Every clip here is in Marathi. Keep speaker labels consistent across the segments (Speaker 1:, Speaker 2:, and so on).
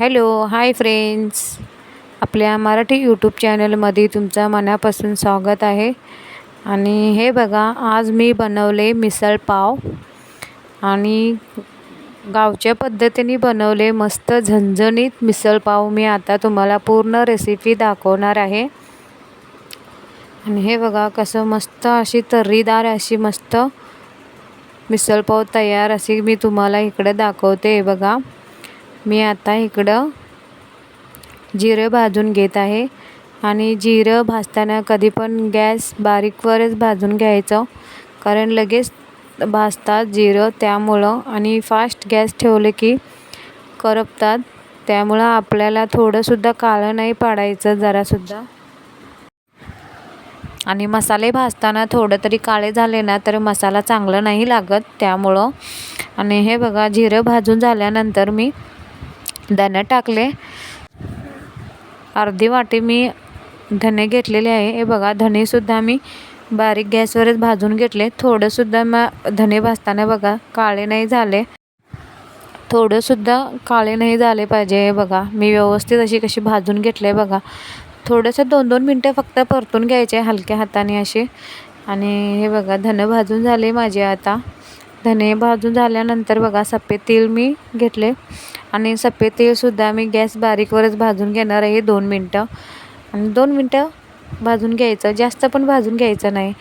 Speaker 1: Hello hi friends. आपल्या मराठी यूट्यूब चॅनलमध्ये तुमचं मनापासून स्वागत आहे. आणि हे बघा आज मी बनवले मिसळ पाव. आणि गावच्या पद्धतीने बनवले मस्त झणझणीत मिसळ पाव मी आता तुम्हाला पूर्ण रेसिपी दाखवणार आहे. आणि हे बघा कसं मस्त अशी तर्रीदार अशी मस्त मिसळ पाव तयार अशी मी तुम्हाला इकडे दाखवते बघा. मी आता इकडं जिरं भाजून घेत आहे आणि जिरं भाजताना कधी पण गॅस बारीकवरच भाजून घ्यायचं कारण लगेच भाजतात जिरं त्यामुळं आणि फास्ट गॅस ठेवले की करपतात. त्यामुळं आपल्याला थोडंसुद्धा काळं नाही पाडायचं जरासुद्धा. आणि मसाले भाजताना थोडं तरी काळे झाले ना तर मसाला चांगला नाही लागत त्यामुळं. आणि हे बघा जिरं भाजून झाल्यानंतर मी धने टाकले. अर्धी वाटी मी धने घेतलेले आहे. हे बघा धनेसुद्धा मी बारीक गॅसवरच भाजून घेतले. थोडंसुद्धा मग धने भाजताना बघा काळे नाही झाले. थोडंसुद्धा काळे नाही झाले पाहिजे हे बघा. मी व्यवस्थित अशी कशी भाजून घेतले बघा. थोडंसं दोन दोन मिनटं फक्त परतून घ्यायचे हलक्या हाताने असे. आणि हे बघा धनं भाजून झाले माझे आता. धने भाजून झाल्यानंतर बघा सफेद तेल मी घेतले. आणि सफेद तेलसुद्धा मी गॅस बारीकवरच भाजून घेणार आहे दोन मिनटं. आणि दोन मिनटं भाजून घ्यायचं. जास्त पण भाजून घ्यायचं नाही.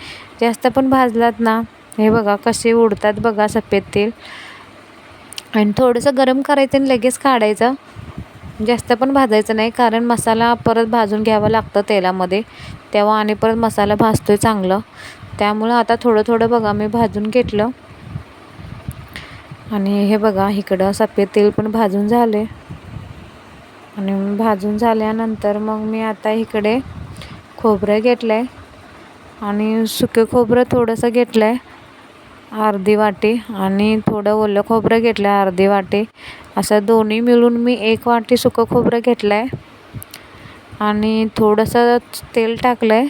Speaker 1: जास्त पण भाजलात ना हे बघा कसे उडतात बघा सफेद तेल. आणि थोडंसं गरम करायचं आणि लगेच काढायचं. जास्त पण भाजायचं नाही कारण मसाला परत भाजून घ्यावा लागतं तेलामध्ये. तेव्हा आणि परत मसाला भाजतो आहे चांगलं. त्यामुळं आता थोडं थोडं बघा मी भाजून घेतलं. आणि हे बघा इकडं सफेद तेल पण भाजून झाले आणि भाजून झाल्यानंतर मग मी आता इकडे खोबरं घेतलं आहे आणि सुके खोबरं थोडंसं घेतलं आहे अर्धी वाटी. आणि थोडं ओलं खोबरं घेतलं आहे अर्धी वाटी. असं दोन्ही मिळून मी एक वाटी सुकं खोबरं घेतलं आहे आणि थोडंसं तेल टाकलं आहे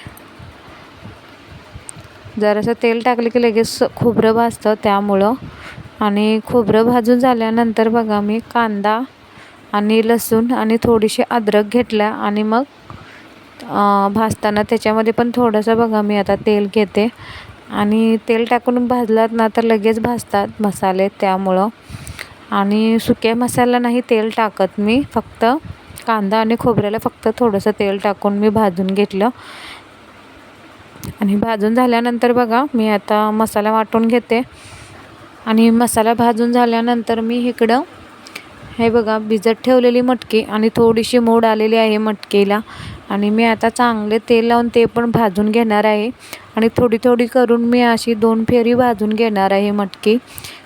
Speaker 1: जरासं तेल टाकलं की लगेच खोबरं भाजतं त्यामुळं. आणि खोबरं भाजून झाल्यानंतर बघा मी कांदा आणि लसूण आणि थोडीशी अद्रक घेतल्या आणि मग भाजताना त्याच्यामध्ये पण थोडंसं बघा मी आता तेल घेते. आणि तेल टाकून भाजलात ना तर लगेच भाजतात मसाले त्यामुळं. आणि सुक्या मसाला नाही तेल टाकत मी फक्त कांदा आणि खोबऱ्याला फक्त थोडंसं तेल टाकून मी भाजून घेतलं. आणि भाजून झाल्यानंतर बघा मी आता मसाला वाटून घेते. आणि मसाला भाजून झाल्यानंतर मी इकडं हे बघा भिजत ठेवलेली मटकी आणि थोडीशी मोड आलेली आहे मटकीला. आणि मी आता चांगले तेल लावून ते पण भाजून घेणार आहे. आणि थोडी थोडी करून मी अशी दोन फेरी भाजून घेणार आहे मटकी.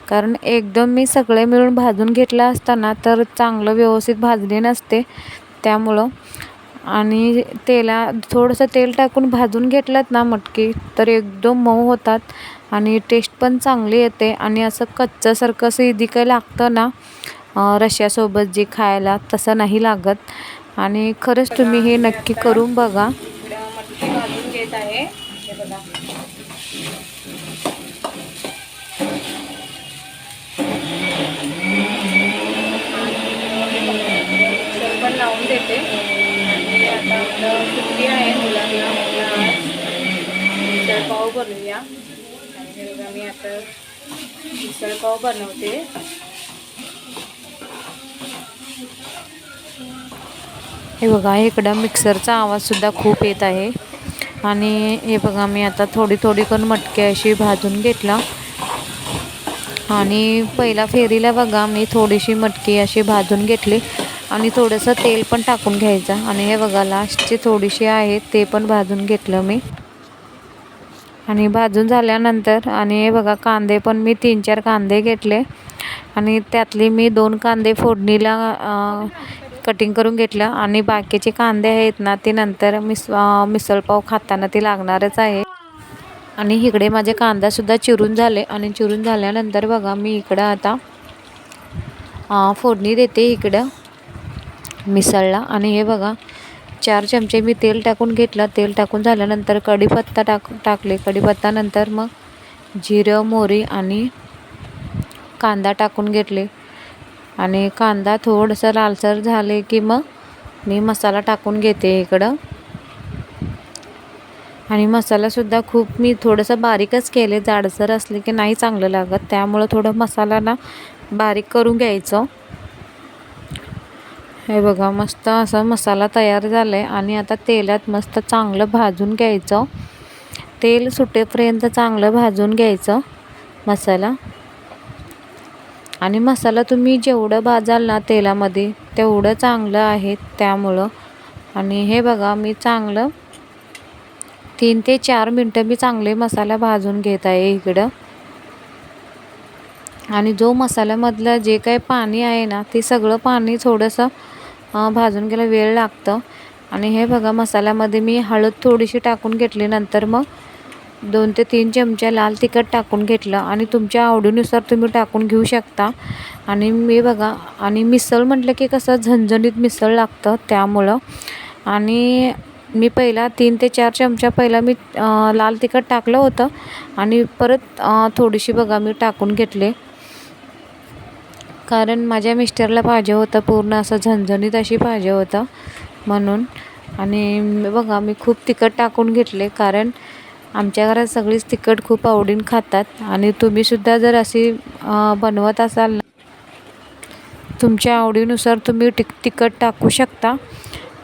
Speaker 1: कारण एकदम मी सगळे मिळून भाजून घेतलं असताना तर चांगलं व्यवस्थित भाजले नसते त्यामुळं. आणि तेला थोडंसं तेल टाकून भाजून घेतलात ना मटकी तर एकदम मऊ होतात. आणि टेस्ट पण चांगली येते. आणि असं कच्च्यासारखं असं इदी काही लागतं ना रश्यासोबत जे खायला तसं नाही लागत. आणि खरंच तुम्ही हे नक्की करून बघा. घेत आहे पण लावून देते. आणि आता आपलं सुट्टी आहे मुलांना. पाव आज. बनवूया हे बघा मी आता मिसळपाव बनवते. हे बघा इकडं मिक्सरचा आवाजसुद्धा खूप येत आहे. आणि हे बघा मी आता थोडी थोडी करून मटकी अशी भाजून घेतला. आणि पहिला फेरीला बघा मी थोडीशी मटकी अशी भाजून घेतली. आणि थोडंसं तेल पण टाकून घ्यायचं. आणि हे बघा लास्टची थोडीशी आहे ते पण भाजून घेतलं मी. आणि भाजून झाल्यानंतर आणि हे बघा कांदे पण मी तीन चार कांदे घेतले. आणि त्यातले मी दोन कांदे फोडणीला कटिंग करून घेतलं. आणि बाकीचे कांदे आहेत ना ते नंतर मिस मिसळपाव खाताना ते लागणारच आहे. आणि इकडे माझे कांदासुद्धा चिरून झाले. आणि चिरून झाल्यानंतर बघा मी इकडं आता फोडणी देते इकडं मिसळला. आणि हे बघा चार चमचे मी तेल टाकून घेतलं. तेल टाकून झाल्यानंतर कढीपत्ता टाक टाकले. कढीपत्तानंतर मग जिरं मोहरी आणि कांदा टाकून घेतले. आणि कांदा थोडंसं लालसर झाले की मग मी मसाला टाकून घेते इकडं. आणि मसालासुद्धा खूप मी थोडंसं बारीकच केले. जाडसर असले की नाही चांगलं लागत. त्यामुळं थोडं मसाला ना बारीक करून घ्यायचं. हे बघा मस्त असा मसाला तयार झाला आहे आणि आता तेलात मस्त चांगलं भाजून घ्यायचं. तेल सुटेपर्यंत चांगलं भाजून घ्यायचं मसाला. आणि मसाला तुम्ही जेवढं भाजाल ना तेलामध्ये तेवढं चांगलं आहे त्यामुळं. आणि हे बघा मी चांगलं तीन ते चार मिनटं मी चांगले मसाला भाजून घेत आहे इकडं. आणि जो मसाल्यामधलं जे काही पाणी आहे ना ते सगळं पाणी थोडंसं भाजून घ्यायला वेळ लागतं. आणि हे बघा मसाल्यामध्ये मी हळद थोडीशी टाकून घेतली. नंतर मग दोन ते तीन चमच्या लाल तिखट टाकून घेतलं. आणि तुमच्या आवडीनुसार तुम्ही टाकून घेऊ शकता. आणि मी बघा आणि मिसळ म्हटलं की कसं झणझणीत मिसळ लागतं त्यामुळं. आणि मी पहिला तीन ते चार चमचा पहिला मी लाल तिखट टाकलं होतं. आणि परत थोडीशी बघा मी टाकून घेतले. कारण माझ्या मिस्टरला पाहिजे होतं पूर्ण असं झणझणीत अशी पाहिजे होतं म्हणून. आणि बघा मी खूप तिखट टाकून घेतले कारण आमच्या घरात सगळीच तिखट खूप आवडीन खातात. आणि तुम्हीसुद्धा जर अशी बनवत असाल ना तुमच्या आवडीनुसार तुम्ही टिक तिखट टाकू शकता.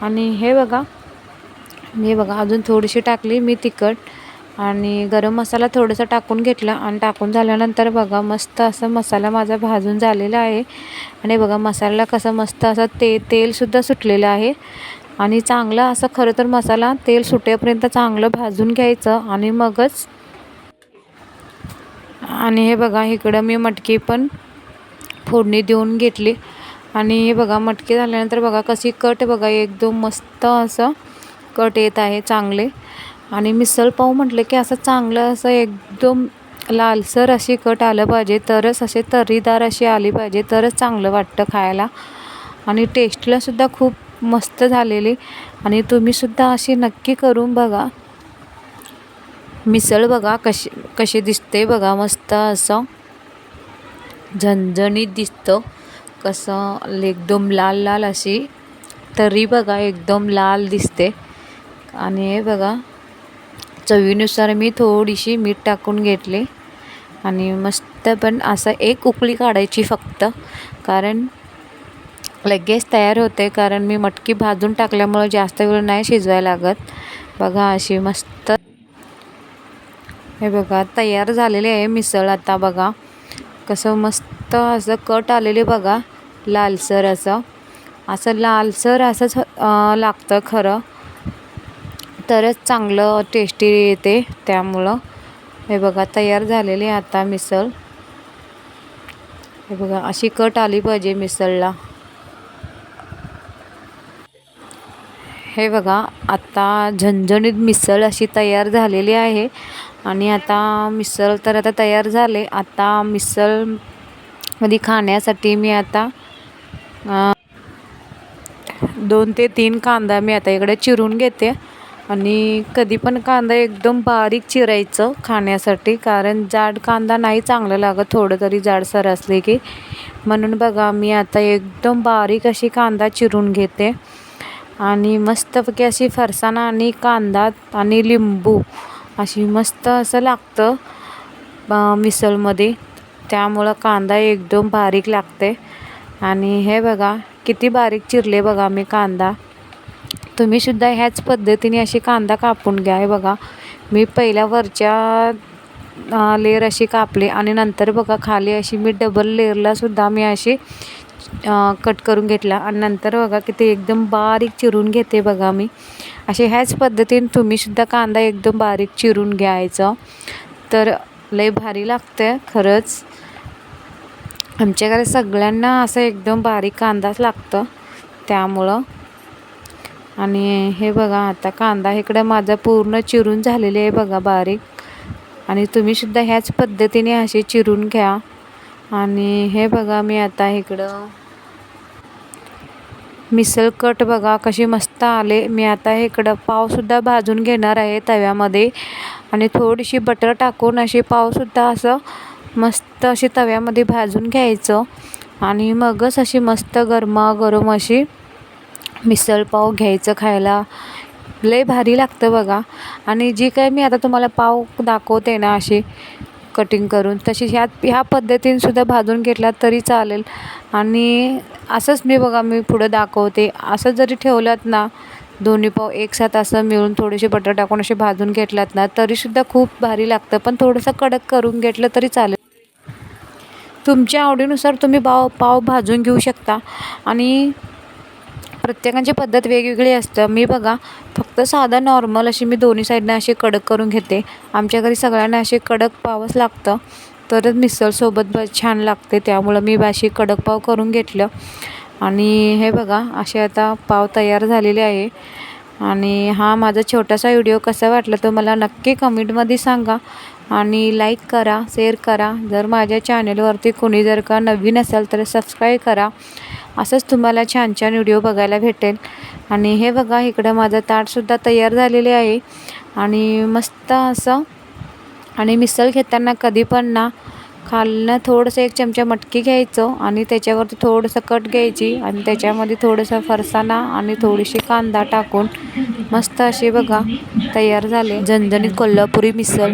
Speaker 1: आणि हे बघा मी बघा अजून थोडीशी टाकली मी तिखट. आणि गरम मसाला थोडासा टाकून घेतला आणि टाकून झाल्यानंतर बघा मस्त असं मसाला माझा भाजून झालेला आहे. आणि बघा मसाल्याला कसं मस्त असं ते तेलसुद्धा सुटलेलं आहे. आणि चांगलं असं खरं तर मसाला तेल सुटेपर्यंत चांगलं भाजून घ्यायचं आणि मगच आणि हे बघा इकडं मी मटकी पण फोडणी देऊन घेतली. आणि हे बघा मटकी झाल्यानंतर बघा कशी कट बघा एकदम मस्त असं कट येत आहे चांगले. आणि मिसळपाव म्हटलं की असं चांगलं असं एकदम लालसर अशी कट आलं पाहिजे. तरच असे तर्रीदार अशी आली पाहिजे. तरच चांगलं वाटतं खायला. आणि टेस्टलासुद्धा खूप मस्त झालेली. आणि तुम्हीसुद्धा अशी नक्की करून बघा. मिसळ बघा कशी कशी दिसते बघा मस्त असं. झणझणीत दिसतं. कसं एकदम लाल लाल अशी तरी बघा एकदम लाल दिसते. आणि हे बघा. चवीनुसार मी थोडीशी मीठ टाकून घेतले. आणि मस्त पण असं एक उकळी काढायची फक्त. कारण लगेच तयार होते. कारण मी मटकी भाजून टाकल्यामुळं जास्त वेळ नाही शिजवायला लागत. बघा अशी मस्त. हे बघा तयार झालेले आहे मिसळ आता बघा. कसं मस्त असं कट आलेले बघा लालसर असं. असं लालसर असंच लागतं खरं. तरच चांगलं टेस्टी येते त्यामुळं. हे बघा तयार झालेली आता मिसळ. हे बघा अशी कट आली पाहिजे मिसळला. हे बघा आता झणझणीत मिसळ अशी तयार झालेली आहे. आणि आता मिसळ तर आता तयार झाले. आता मिसळमध्ये खाण्यासाठी मी आता दोन ते तीन कांदा मी आता इकडे चिरून घेते. आणि कधी पण कांदा एकदम बारीक चिरायचं खाण्यासाठी कारण जाड कांदा नाही चांगलं लागत थोडं तरी जाडसर असले की. म्हणून बघा मी आता एकदम बारीक अशी कांदा चिरून घेते. आणि मस्तपैकी अशी फरसाणा आणि कांदा आणि लिंबू अशी मस्त असं लागतं मिसळमध्ये. त्यामुळं कांदा एकदम बारीक लागते. आणि हे बघा किती बारीक चिरले बघा मी कांदा. तुम्हीसुद्धा ह्याच पद्धतीने अशी कांदा कापून घ्या. हे बघा मी पहिल्या वरच्या लेअर अशी कापली आणि नंतर बघा खाली अशी मी डबल लेअरलासुद्धा मी अशी कट करून घेतला. आणि नंतर बघा की ते एकदम बारीक चिरून घेते बघा मी. असे ह्याच पद्धतीने तुम्हीसुद्धा कांदा एकदम बारीक चिरून घ्यायचं. तर लय भारी लागतं खरंच. आमच्याकडे सगळ्यांना असं एकदम बारीक कांदाच लागतं त्यामुळं. आणि हे बघा आता कांदा इकडं माझा पूर्ण चिरून झालेले आहे बघा बारीक. आणि तुम्हीसुद्धा ह्याच पद्धतीने असे चिरून घ्या. आणि हे बघा मी आता इकडं मिसळ कट बघा कशी मस्त आले. मी आता इकडं पावसुद्धा भाजून घेणार आहे तव्यामध्ये. आणि थोडीशी बटर टाकून अशी पावसुद्धा असं मस्त अशी तव्यामध्ये भाजून घ्यायचं. आणि मगच अशी मस्त गरमागरम अशी मिसळपाव घ्यायचं खायला. लय भारी लागतं बघा. आणि जी काय मी आता तुम्हाला पाव दाखवते ना अशी कटिंग करून तशी ह्या ह्या पद्धतीने भाजून घेतला तरी चालेल. आणि असंच मी बघा मी पुढं दाखवते. असं जरी ठेवलात ना दोन्ही पाव एकसाथ असं मिळून थोडेसे बटर टाकून असे भाजून घेतलात ना तरीसुद्धा खूप भारी लागतं. पण थोडंसं कडक करून घेतलं तरी चालेल. तुमच्या आवडीनुसार तुम्ही पाव पाव भाजून घेऊ शकता. आणि प्रत्येकांची पद्धत वेगवेगळी असतं. मी बघा फक्त साधा नॉर्मल अशी मी दोन्ही साईडनं अशी कडक करून घेते. आमच्या घरी सगळ्यांना असे कडक पावच लागतं. तरच मिसळसोबत ब छान लागते. त्यामुळं मी अशी कडक पाव करून घेतलं. आणि हे बघा असे आता पाव तयार झालेले आहे. आणि हा माझा छोटासा व्हिडिओ कसा वाटला तो मला नक्की कमेंटमध्ये सांगा. आणि लाईक करा शेअर करा. जर माझ्या चॅनलवरती कोणी जर का नवीन असेल तर सबस्क्राईब करा. असंच तुम्हाला छान छान व्हिडिओ बघायला भेटेल. आणि हे बघा इकडं माझं ताटसुद्धा तयार झालेले आहे. आणि मस्त असं आणि मिसळ घेताना कधी पण ना खालनं थोडंसं एक चमचा मटकी घ्यायचं आणि त्याच्यावरती थोडंसं कट घ्यायची आणि त्याच्यामध्ये थोडंसं फरसाणा आणि थोडीशी कांदा टाकून मस्त असे बघा तयार झाले. झणझणीत कोल्हापुरी मिसळ.